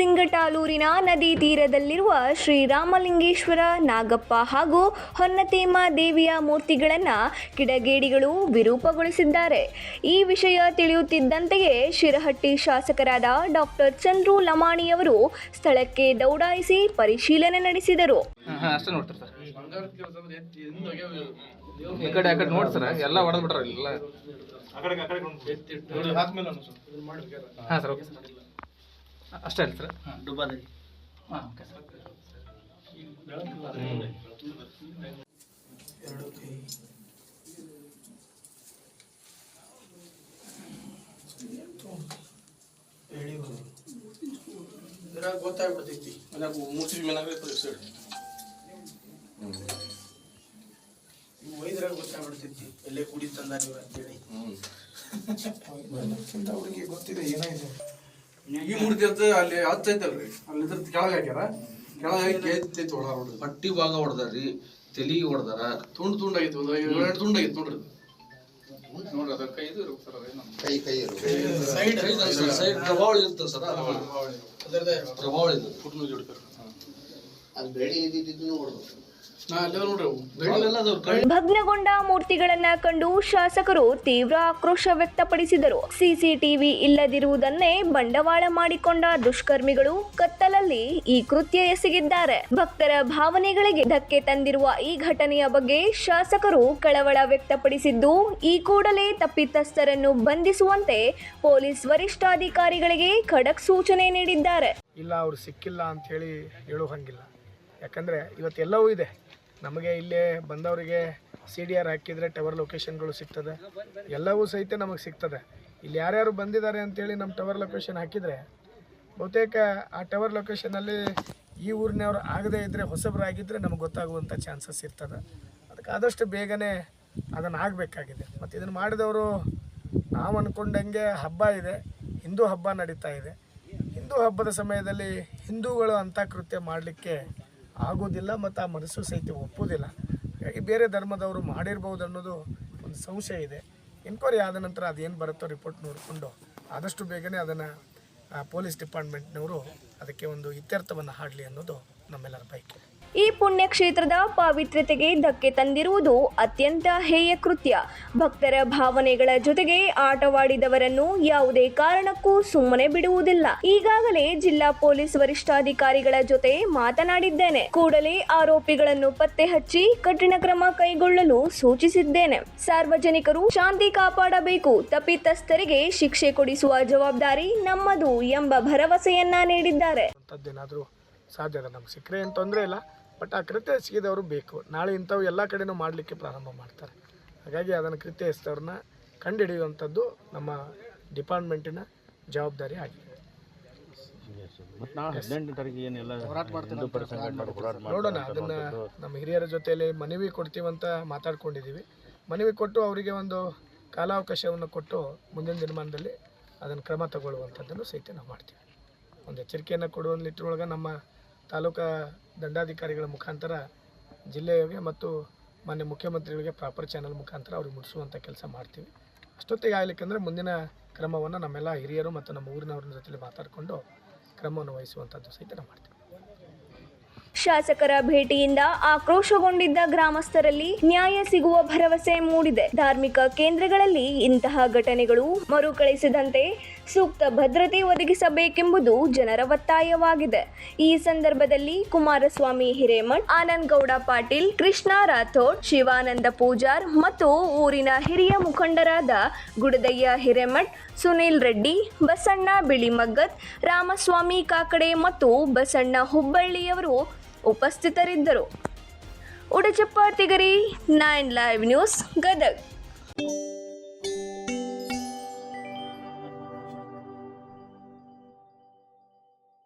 ಸಿಂಗಟಾಲೂರಿನ ನದಿ ತೀರದಲ್ಲಿರುವ ಶ್ರೀರಾಮಲಿಂಗೇಶ್ವರ ನಾಗಪ್ಪ ಹಾಗೂ ಹೊನ್ನತೇಮ ದೇವಿಯ ಮೂರ್ತಿಗಳನ್ನು ಕಿಡಗೇಡಿಗಳು ವಿರೂಪಗೊಳಿಸಿದ್ದಾರೆ. ಈ ವಿಷಯ ತಿಳಿಯುತ್ತಿದ್ದಂತೆಯೇ ಶಿರಹಟ್ಟಿ ಶಾಸಕರಾದ ಡಾಕ್ಟರ್ ಚಂದ್ರು ಲಮಾಣಿಯವರು ಸ್ಥಳಕ್ಕೆ ದೌಡಾಯಿಸಿ ಪರಿಶೀಲನೆ ನಡೆಸಿದರು. ಹಾಂ ಹಾಂ ಅಷ್ಟೇ ಸರ್ ಡುಬಾದಲ್ಲಿ ಹಾಂ ಓಕೆ ಸರ್ ಅಲ್ಲ ಸರ್ ಸರ್ ಇದ್ರಾಗ ಗೊತ್ತಾಗ್ಬಿಡ್ತೈತಿ ಮನ್ಯಾಗ ಮೂರ್ತಿ ಮನ್ಯಾಗ ಸೈಡ್ ಇವು ಒಯ್ದ್ರಾಗ ಗೊತ್ತಾಗ್ಬಿಡ್ತೈತಿ. ಎಲ್ಲೇ ಕುಡಿ ತಂದಾರ ಇವ್ರು ಅಂತೇಳಿ ಹುಡುಗಿ ಗೊತ್ತಿದೆ ಏನಾಗಿದೆ ಈ ಮೂರ್ತಿ ಅಂತ ಅಲ್ಲಿ ಹತ್ತೈತಲ್ರಿ ಅಲ್ಲಿ ಇದ್ರ ಕೆಳಗೆ ಹಾಕ್ಯಾರ. ಕೆಳಗೆ ಹಾಕಿ ಎತ್ತೈತಿ ಒಳ ನೋಡ್ರಿ ಹೊಟ್ಟಿ ಭಾಗ ಹೊಡೆದಾರ್ರಿ ತಲಿ ಹೊಡೆದಾರ. ತುಂಡು ತುಂಡಾಗಿತ್ತು ಒಂದು ಎರಡು ತುಂಡಾಗಿತ್ತು ನೋಡ್ರಿ. ನೋಡ್ರಿ ಪ್ರಭಾವಳಿ ಕೈ ಇದು ಇರ್ಬೇಕು ಸರ್ ಕೈ ಕೈ ಸೈಡ್ ಸೈಡ್ ಪ್ರಭಾವಳಿ ಇರ್ತದೆ ಸರ್ ಅದರದೇ ಪ್ರಭಾವ ಇದೆ ಕುಟ್ನು ಜೋಡ್ತಾರೆ ಅದು ಬೆಳಿ ಇದ್ದಿದ್ದು ಹೊಡೆದು ಭಗ್ನಗೊಂಡ ಮೂರ್ತಿಗಳನ್ನ ಕಂಡು ಶಾಸಕರು ತೀವ್ರ ಆಕ್ರೋಶ ವ್ಯಕ್ತಪಡಿಸಿದರು. ಸಿಸಿಟಿವಿ ಇಲ್ಲದಿರುವುದನ್ನೇ ಬಂಡವಾಳ ಮಾಡಿಕೊಂಡ ದುಷ್ಕರ್ಮಿಗಳು ಕತ್ತಲಲ್ಲಿ ಈ ಕೃತ್ಯ ಎಸಗಿದ್ದಾರೆ. ಭಕ್ತರ ಭಾವನೆಗಳಿಗೆ ಧಕ್ಕೆ ತಂದಿರುವ ಈ ಘಟನೆಯ ಬಗ್ಗೆ ಶಾಸಕರು ಕಳವಳ ವ್ಯಕ್ತಪಡಿಸಿದ್ದು ಈ ಕೂಡಲೇ ತಪ್ಪಿತಸ್ಥರನ್ನು ಬಂಧಿಸುವಂತೆ ಪೊಲೀಸ್ ವರಿಷ್ಠಾಧಿಕಾರಿಗಳಿಗೆ ಖಡಕ್ ಸೂಚನೆ ನೀಡಿದ್ದಾರೆ. ಇಲ್ಲ ಅವ್ರು ಸಿಕ್ಕಿಲ್ಲ ಅಂತ ಹೇಳಿ ಹೇಳೋ ಹಂಗಿಲ್ಲ ಯಾಕಂದರೆ ಇವತ್ತೆಲ್ಲವೂ ಇದೆ. ನಮಗೆ ಇಲ್ಲೇ ಬಂದವರಿಗೆ ಸಿ ಡಿ ಆರ್ ಹಾಕಿದರೆ ಟವರ್ ಲೊಕೇಶನ್ಗಳು ಸಿಗ್ತದೆ. ಎಲ್ಲವೂ ಸಹಿತ ನಮಗೆ ಸಿಗ್ತದೆ. ಇಲ್ಲಿ ಯಾರ್ಯಾರು ಬಂದಿದ್ದಾರೆ ಅಂತೇಳಿ ನಮ್ಮ ಟವರ್ ಲೊಕೇಶನ್ ಹಾಕಿದರೆ, ಬಹುತೇಕ ಆ ಟವರ್ ಲೊಕೇಶನಲ್ಲಿ ಈ ಊರಿನವ್ರು ಆಗದೇ ಇದ್ದರೆ ಹೊಸಬರಾಗಿದ್ದರೆ ನಮಗೆ ಗೊತ್ತಾಗುವಂಥ ಚಾನ್ಸಸ್ ಇರ್ತದೆ. ಅದಕ್ಕೆ ಆದಷ್ಟು ಬೇಗನೆ ಅದನ್ನು ಆಗಬೇಕಾಗಿದೆ. ಮತ್ತು ಇದನ್ನು ಮಾಡಿದವರು ನಾವು ಅಂದ್ಕೊಂಡಂಗೆ ಹಬ್ಬ ಇದೆ. ಹಿಂದೂ ಹಬ್ಬ ನಡೀತಾ ಇದೆ. ಹಿಂದೂ ಹಬ್ಬದ ಸಮಯದಲ್ಲಿ ಹಿಂದೂಗಳು ಅಂಥ ಕೃತ್ಯ ಮಾಡಲಿಕ್ಕೆ ಆಗೋದಿಲ್ಲ ಮತ್ತು ಆ ಮನಸ್ಸು ಸಹಿತ ಒಪ್ಪೋದಿಲ್ಲ. ಹಾಗಾಗಿ ಬೇರೆ ಧರ್ಮದವರು ಮಾಡಿರ್ಬೋದು ಅನ್ನೋದು ಒಂದು ಸಂಶಯ ಇದೆ. ಎನ್ಕ್ವೈರಿ ಆದ ನಂತರ ಅದೇನು ಬರುತ್ತೋ ರಿಪೋರ್ಟ್ ನೋಡಿಕೊಂಡು ಆದಷ್ಟು ಬೇಗನೆ ಅದನ್ನು ಪೊಲೀಸ್ ಡಿಪಾರ್ಟ್ಮೆಂಟ್ನವರು ಅದಕ್ಕೆ ಒಂದು ಇತ್ಯರ್ಥವನ್ನು ಹಾಡಲಿ ಅನ್ನೋದು ನಮ್ಮೆಲ್ಲರ ಬಯಕೆ. ಈ ಪುಣ್ಯಕ್ಷೇತ್ರದ ಪಾವಿತ್ರ್ಯತೆಗೆ ಧಕ್ಕೆ ತಂದಿರುವುದು ಅತ್ಯಂತ ಹೇಯ ಕೃತ್ಯ. ಭಕ್ತರ ಭಾವನೆಗಳ ಜೊತೆಗೆ ಆಟವಾಡಿದವರನ್ನು ಯಾವುದೇ ಕಾರಣಕ್ಕೂ ಸುಮ್ಮನೆ ಬಿಡುವುದಿಲ್ಲ. ಈಗಾಗಲೇ ಜಿಲ್ಲಾ ಪೊಲೀಸ್ ವರಿಷ್ಠಾಧಿಕಾರಿಗಳ ಜೊತೆ ಮಾತನಾಡಿದ್ದೇನೆ. ಕೂಡಲೇ ಆರೋಪಿಗಳನ್ನು ಪತ್ತೆ ಹಚ್ಚಿ ಕಠಿಣ ಕ್ರಮ ಕೈಗೊಳ್ಳಲು ಸೂಚಿಸಿದ್ದೇನೆ. ಸಾರ್ವಜನಿಕರು ಶಾಂತಿ ಕಾಪಾಡಬೇಕು. ತಪ್ಪಿತಸ್ಥರಿಗೆ ಶಿಕ್ಷೆ ಕೊಡಿಸುವ ಜವಾಬ್ದಾರಿ ನಮ್ಮದು ಎಂಬ ಭರವಸೆಯನ್ನ ನೀಡಿದ್ದಾರೆ. ಸಾಧ್ಯ ನಮ್ಗೆ ಸಿಕ್ಕರೆ ಏನು ತೊಂದರೆ ಇಲ್ಲ. ಬಟ್ ಆ ಕೃತ್ಯ ಎಸಗಿದವರು ಬೇಕು. ನಾಳೆ ಇಂಥವು ಎಲ್ಲ ಕಡೆನೂ ಮಾಡಲಿಕ್ಕೆ ಪ್ರಾರಂಭ ಮಾಡ್ತಾರೆ. ಹಾಗಾಗಿ ಅದನ್ನು ಕೃತ್ಯ ಎಸೆದವ್ರನ್ನ ಕಂಡುಹಿಡಿಯುವಂಥದ್ದು ನಮ್ಮ ಡಿಪಾರ್ಟ್ಮೆಂಟಿನ ಜವಾಬ್ದಾರಿ ಆಗಿದೆ. ನೋಡೋಣ ಅದನ್ನು ನಮ್ಮ ಹಿರಿಯರ ಜೊತೆಯಲ್ಲಿ ಮನವಿ ಕೊಡ್ತೀವಂತ ಮಾತಾಡ್ಕೊಂಡಿದ್ದೀವಿ. ಮನವಿ ಕೊಟ್ಟು ಅವರಿಗೆ ಒಂದು ಕಾಲಾವಕಾಶವನ್ನು ಕೊಟ್ಟು ಮುಂದಿನ ದಿನಮಾನದಲ್ಲಿ ಅದನ್ನು ಕ್ರಮ ತಗೊಳ್ಳುವಂಥದ್ದನ್ನು ಸಹಿತ ನಾವು ಮಾಡ್ತೀವಿ. ಒಂದು ಎಚ್ಚರಿಕೆಯನ್ನು ಕೊಡುವ ನಿಟ್ಟಿನೊಳಗೆ ನಮ್ಮ ತಾಲೂಕಾ ದಂಡಾಧಿಕಾರಿಗಳ ಮುಖಾಂತರ ಜಿಲ್ಲೆಗೆ ಮತ್ತು ಮಾನ್ಯ ಮುಖ್ಯಮಂತ್ರಿಗಳಿಗೆ ಪ್ರಾಪರ್ ಚಾನಲ್ ಮುಖಾಂತರ ಅವ್ರಿಗೆ ಮುಟ್ಟಿಸುವಂಥ ಕೆಲಸ ಮಾಡ್ತೀವಿ. ಅಷ್ಟೊತ್ತಿಗೆ ಆಗ್ಲಿಕ್ಕಂದ್ರೆ ಮುಂದಿನ ಕ್ರಮವನ್ನು ನಮ್ಮೆಲ್ಲ ಹಿರಿಯರು ಮತ್ತು ನಮ್ಮ ಊರಿನವ್ರ ಜೊತೆ ಮಾತಾಡಿಕೊಂಡು ಕ್ರಮವನ್ನು ವಹಿಸುವಂಥದ್ದು ಸಹಿತ ನಾವು ಮಾಡ್ತೀವಿ. ಶಾಸಕರ ಭೇಟಿಯಿಂದ ಆಕ್ರೋಶಗೊಂಡಿದ್ದ ಗ್ರಾಮಸ್ಥರಲ್ಲಿ ನ್ಯಾಯ ಸಿಗುವ ಭರವಸೆ ಮೂಡಿದೆ. ಧಾರ್ಮಿಕ ಕೇಂದ್ರಗಳಲ್ಲಿ ಇಂತಹ ಘಟನೆಗಳು ಮರುಕಳಿಸದಂತೆ ಸೂಕ್ತ ಭದ್ರತೆ ಒದಗಿಸಬೇಕೆಂಬುದು ಜನರ ಒತ್ತಾಯವಾಗಿದೆ. ಈ ಸಂದರ್ಭದಲ್ಲಿ ಕುಮಾರಸ್ವಾಮಿ ಹಿರೇಮಠ್ ಆನಂದ್ ಗೌಡ ಪಾಟೀಲ್, ಕೃಷ್ಣ ರಾಥೋಡ್, ಶಿವಾನಂದ ಪೂಜಾರ್ ಮತ್ತು ಊರಿನ ಹಿರಿಯ ಮುಖಂಡರಾದ ಗುಡದಯ್ಯ ಹಿರೇಮಠ್, ಸುನೀಲ್ ರೆಡ್ಡಿ, ಬಸಣ್ಣ ಬಿಳಿಮಗ್ಗದ್ ರಾಮಸ್ವಾಮಿ ಕಾಕಡೆ ಮತ್ತು ಬಸಣ್ಣ ಹುಬ್ಬಳ್ಳಿಯವರು ಉಪಸ್ಥಿತರಿದ್ದರು. Udachappa Tigari, nine live news Gadag.